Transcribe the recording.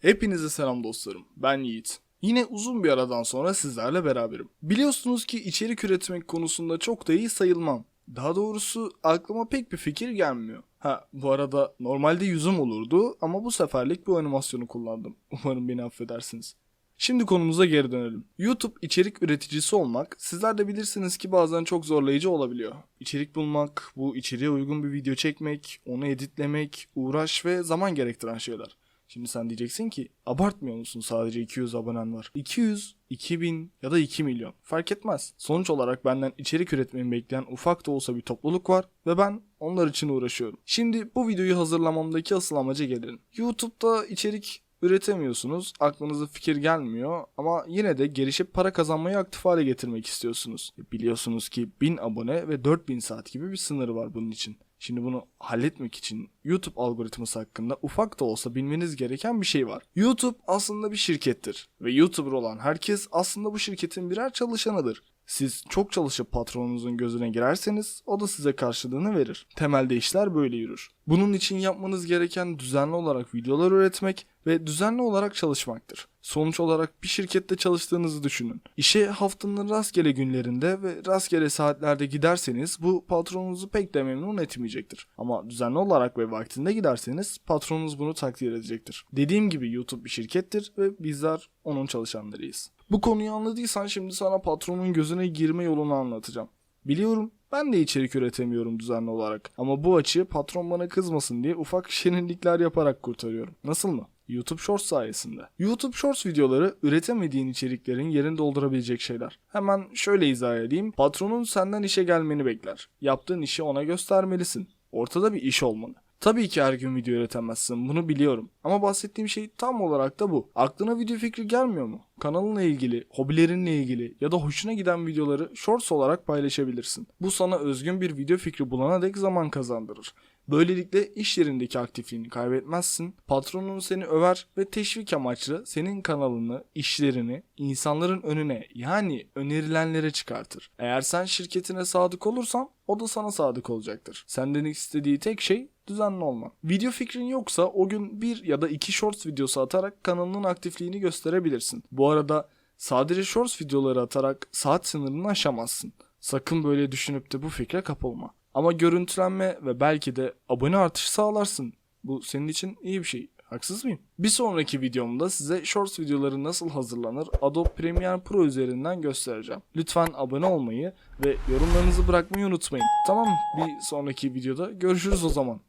Hepinize selam dostlarım. Ben Yiğit. Yine uzun bir aradan sonra sizlerle beraberim. Biliyorsunuz ki içerik üretmek konusunda çok da iyi sayılmam. Daha doğrusu aklıma pek bir fikir gelmiyor. Ha bu arada normalde yüzüm olurdu ama bu seferlik bu animasyonu kullandım. Umarım beni affedersiniz. Şimdi konumuza geri dönelim. YouTube içerik üreticisi olmak sizler de bilirsiniz ki bazen çok zorlayıcı olabiliyor. İçerik bulmak, bu içeriğe uygun bir video çekmek, onu editlemek, uğraş ve zaman gerektiren şeyler. Şimdi sen diyeceksin ki abartmıyor musun sadece 200 abonen var. 200, 2000 ya da 2 milyon fark etmez. Sonuç olarak benden içerik üretmemi bekleyen ufak da olsa bir topluluk var ve ben onlar için uğraşıyorum. Şimdi bu videoyu hazırlamamdaki asıl amaca gelelim. YouTube'da içerik üretemiyorsunuz, aklınıza fikir gelmiyor ama yine de gelişip para kazanmayı aktif hale getirmek istiyorsunuz. E, Biliyorsunuz ki 1000 abone ve 4000 saat gibi bir sınırı var bunun için. Şimdi bunu halletmek için YouTube algoritması hakkında ufak da olsa bilmeniz gereken bir şey var. YouTube aslında bir şirkettir ve YouTuber olan herkes aslında bu şirketin birer çalışanıdır. Siz çok çalışıp patronunuzun gözüne girerseniz o da size karşılığını verir. Temelde işler böyle yürür. Bunun için yapmanız gereken düzenli olarak videolar üretmek ve düzenli olarak çalışmaktır. Sonuç olarak bir şirkette çalıştığınızı düşünün. İşe haftanın rastgele günlerinde ve rastgele saatlerde giderseniz bu patronunuzu pek de memnun etmeyecektir. Ama düzenli olarak ve vaktinde giderseniz patronunuz bunu takdir edecektir. Dediğim gibi YouTube bir şirkettir ve bizler onun çalışanlarıyız. Bu konuyu anladıysan şimdi sana patronun gözüne girme yolunu anlatacağım. Biliyorum ben de içerik üretemiyorum düzenli olarak ama bu açığı patron bana kızmasın diye ufak şirinlikler yaparak kurtarıyorum. Nasıl mı? YouTube Shorts sayesinde. YouTube Shorts videoları üretemediğin içeriklerin yerini doldurabilecek şeyler. Hemen şöyle izah edeyim. Patronun senden işe gelmeni bekler. Yaptığın işi ona göstermelisin. Ortada bir iş olmalı. Tabii ki her gün video üretemezsin bunu biliyorum. Ama bahsettiğim şey tam olarak da bu. Aklına video fikri gelmiyor mu? Kanalınla ilgili, hobilerinle ilgili ya da hoşuna giden videoları shorts olarak paylaşabilirsin. Bu sana özgün bir video fikri bulana dek zaman kazandırır. Böylelikle iş yerindeki aktifliğini kaybetmezsin. Patronun seni över ve teşvik amaçlı senin kanalını, işlerini insanların önüne yani önerilenlere çıkartır. Eğer sen şirketine sadık olursan o da sana sadık olacaktır. Senden istediği tek şey düzenli olman. Video fikrin yoksa o gün bir ya da iki shorts videosu atarak kanalının aktifliğini gösterebilirsin. Bu arada sadece shorts videoları atarak saat sınırını aşamazsın. Sakın böyle düşünüp de bu fikre kapılma. Ama görüntülenme ve belki de abone artışı sağlarsın. Bu senin için iyi bir şey. Haksız mıyım? Bir sonraki videomda size Shorts videoları nasıl hazırlanır Adobe Premiere Pro üzerinden göstereceğim. Lütfen abone olmayı ve yorumlarınızı bırakmayı unutmayın. Tamam? Bir sonraki videoda görüşürüz o zaman.